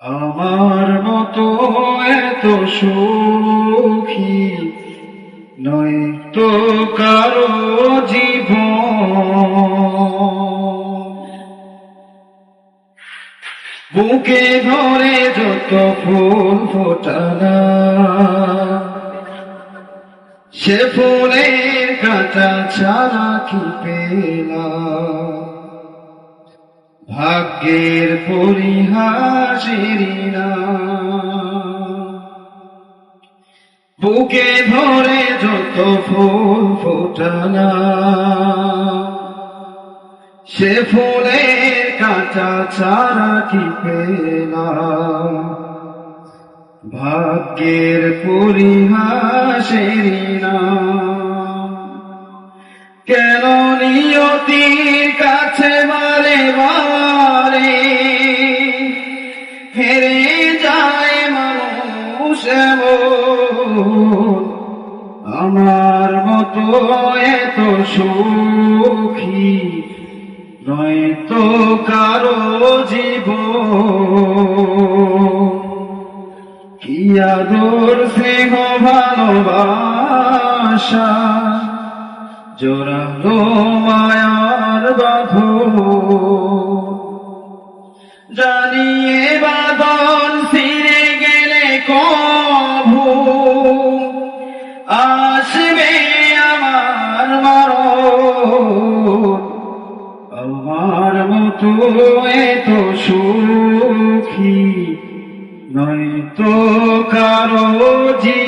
আমার মতো এত সুখী নয় তো কারও জীবন। বুকে ধরে যত ফুল ফোটানা, সে ফুলের কাঁচা ছাড়া কি পেলাম? ভাগ্যের পরিহাসেরি বুকে ধরে যত ফুল ফোটানা, সে ফুলের কাঁচা ছাড়া কি পেলাম? ভাগ্যের পরিহাসেরি না কেন নিয়তির কাছে বারে বারে হেরে যায় মানুষ আমার মতো এত সুখী নয় তো কারও জীব কি আদর, স্নেহ, ভালোবাসা? জোরালো মায়ার বাঁধ। জানিয়ে বাদন ফিরে গেলে কভু। আসবে আমার মরণ। আমার মতো এত সুখী নয় তো কারও জীব